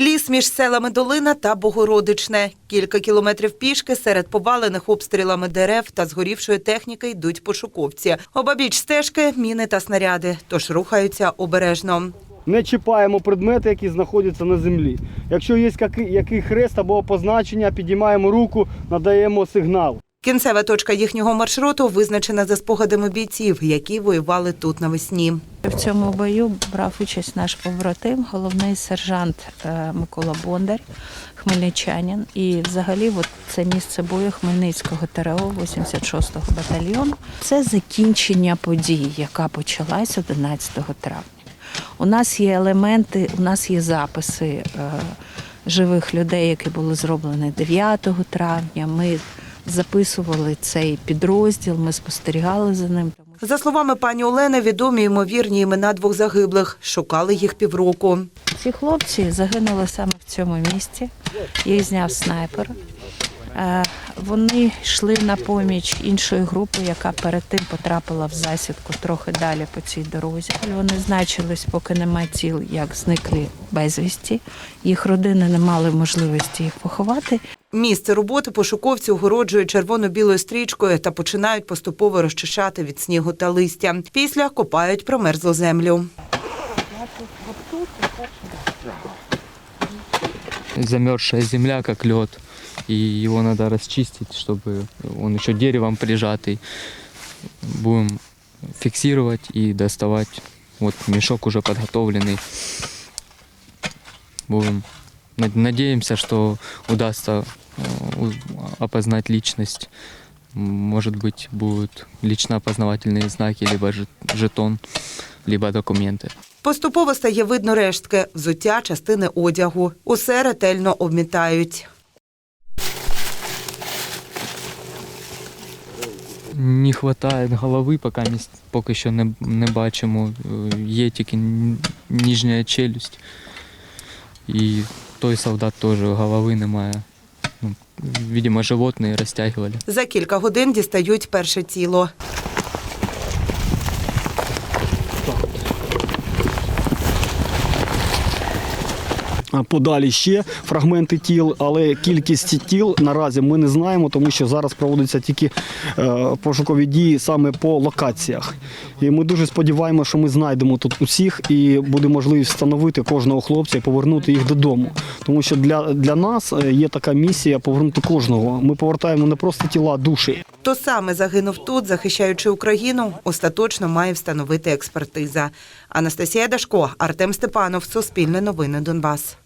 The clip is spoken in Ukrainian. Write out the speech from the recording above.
Ліс між селами Долина та Богородичне. Кілька кілометрів пішки серед повалених обстрілами дерев та згорівшої техніки йдуть пошуковці. Обабіч стежки міни та снаряди, тож рухаються обережно. Не чіпаємо предмети, які знаходяться на землі. Якщо є який, хрест або позначення, підіймаємо руку, надаємо сигнал. Кінцева точка їхнього маршруту визначена за спогадами бійців, які воювали тут навесні. В цьому бою брав участь наш побратим, головний сержант е, Микола Бондар, хмельничанин. І взагалі от це місце бою Хмельницького ТРО 86-го батальйону. Це закінчення події, яка почалась 11 травня. У нас є елементи, у нас є записи е, живих людей, які були зроблені 9 травня. Ми записували цей підрозділ, ми спостерігали за ним. За словами пані Олени, відомі ймовірні імена двох загиблих. Шукали їх півроку. Ці хлопці загинули саме в цьому місці. Їх зняв снайпер. Е, Вони йшли на поміч іншої групи, яка перед тим потрапила в засідку трохи далі по цій дорозі. Вони значились, поки нема тіл, як зникли безвісті. Їх родини не мали можливості їх поховати. Місце роботи пошуковці огороджують червоно-білою стрічкою та починають поступово розчищати від снігу та листя. Після копають промерзлу землю. замерзшая земля, как лед, и его надо расчистить, чтобы он еще деревом прижатый. Будем фиксировать и доставать. Вот мешок уже подготовленный. Будем над- надеемся, что удастся э, у- опознать личность. М, Может быть, будут лично-опознавательные знаки, либо жет- жетон, либо документы. Поступово стає видно рештки, взуття, частини одягу. Усе ретельно обмітають. Не хватає голови, поки, міс- поки що не, не бачимо. Е, Є тільки н- нижня челюсть. І той солдат теж голови немає. Ну, видимо, животні розтягували. За кілька годин дістають перше тіло. Подалі ще фрагменти тіл, але кількість тіл наразі ми не знаємо, тому що зараз проводяться тільки е, пошукові дії саме по локаціях. І ми дуже сподіваємося, що ми знайдемо тут усіх і буде можливість встановити кожного хлопця і повернути їх додому. Тому що для, для нас е, є така місія повернути кожного. Ми повертаємо не просто тіла, а душі. Хто саме загинув тут, захищаючи Україну, остаточно має встановити експертиза. Анастасія Дашко, Артем Степанов, Суспільне новини Донбас.